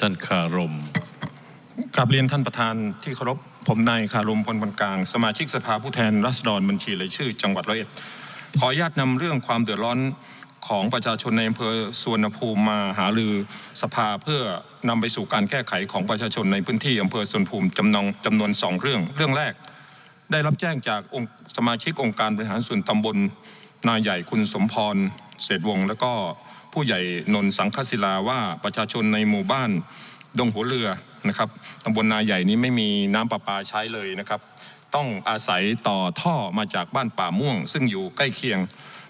ท่านคารมกราบเรียนท่านประธานที่เคารพผมนายคารมพลพลกลาง สมาชิกสภาผู้แทนราษฎรบัญชีรายชื่อ จังหวัดร้อยเอ็ดขออนุญาตนำเรื่องความเดือดร้อนของประชาชนในอำเภอสวนภูมิมาหารือสภาเพื่อนำไปสู่การแก้ไขของประชาชนในพื้นที่อำเภอสวนภูมิจำนองจำนวนสองเรื่อง เรื่องแรก ได้รับแจ้งจากองค์สมาชิกองค์การบริหารส่วนตำบลนายใหญ่คุณสมพร เศรษวงแล้วก็ผู้ใหญ่นนท์สังคศิลาว่าประชาชนในหมู่บ้านดงหัวเรือนะครับตำบลนาใหญ่นี้ไม่มีน้ำประปาใช้เลยนะครับ ต้องอาศัยต่อท่อมาจากบ้านป่าม่วง ซึ่งอยู่ใกล้เคียง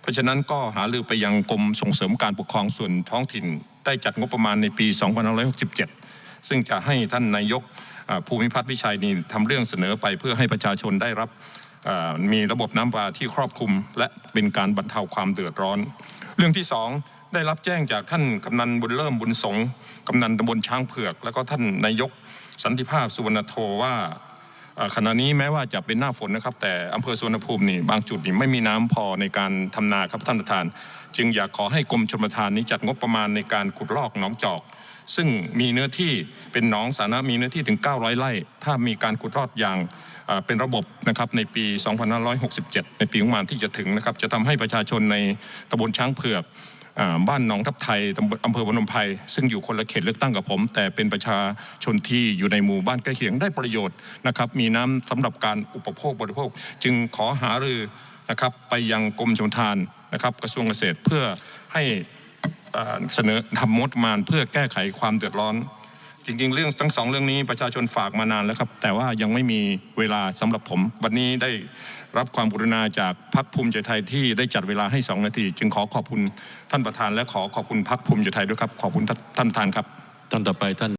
เพราะฉะนั้นก็หารือไปยังกรมส่งเสริมการปกครองส่วนท้องถิ่น ได้จัดงบประมาณในปี 2567 ซึ่งจะให้ท่านนายกภูมิพัฒน์วิชัยนี่ทำเรื่องเสนอไปเพื่อให้ประชาชนได้รับ มีระบบน้ำปลาที่ครอบคลุม และเป็นการบรรเทาความเดือดร้อน เรื่องที่สองได้รับแจ้งจากท่านกำนันบุญเริ่มบุญสงกำนันตำบลช้างเผือก แล้วก็ท่านนายกสันติภาพสุวรรณโทว่า ขณะนี้แม้ว่าจะเป็นหน้าฝนนะครับ แต่อำเภอสุวรรณภูมินี่บางจุดนี่ไม่มีน้ำพอในการทำนาครับท่านประธาน จึงอยากขอให้กรมชลประทานนี้จัดงบประมาณในการขุดลอกหนองจอก ซึ่งมีเนื้อที่เป็นหนองสาธารณะมีเนื้อที่ถึง 900 ไร่ ถ้ามีการขุดลอกอย่างเป็นระบบนะครับในปี 2567 ในปีงบประมาณที่จะถึงนะครับจะทำให้ประชาชนในตำบลช้างเผือก บ้านหนองทับไทยตอำเภอพนมไพรซึ่งอยู่คนละเขตเลือกตั้งกับผม แต่เป็นประชาชนที่อยู่ในหมู่บ้านใกล้เคียงได้ประโยชน์นะครับมีน้ำสำหรับการอุปโภคบริโภค จึงขอหารือนะครับไปยังกรมชลทานนะครับกระทรวงเกษตรเพื่อให้เสนอทำมดมานเพื่อแก้ไขความเดือดร้อน จริง ๆ เรื่องทั้งสองเรื่องนี้ประชาชนฝากมานานแล้วครับ แต่ว่ายังไม่มีเวลาสำหรับผม วันนี้ได้รับความกรุณาจากพักภูมิใจไทยที่ได้จัดเวลาให้สองนาที จึงขอขอบคุณท่านประธานและขอขอบคุณพักภูมิใจไทยด้วยครับ ขอบคุณท่านประธานครับ ท่านต่อไปท่าน